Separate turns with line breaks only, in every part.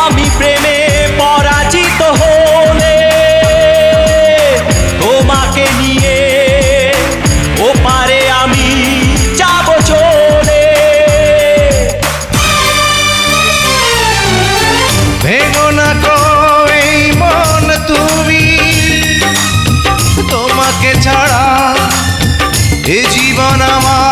আমি
প্রেমে পরাজিত হলে তোমাকে নিয়ে ওপারে আমি যাব চলে।
ভেঙো না এই মন তুমি, তোমাকে ছাড়া এ জীবন আমার।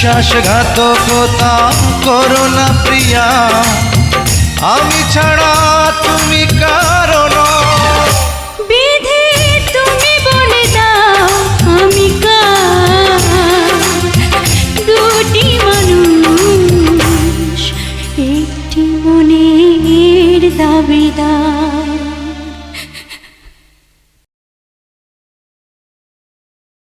বিশ্বাসঘাতকতা করো না প্রিয়া। আমি ছাড়া তুমি কারণ।
বিধি তুমি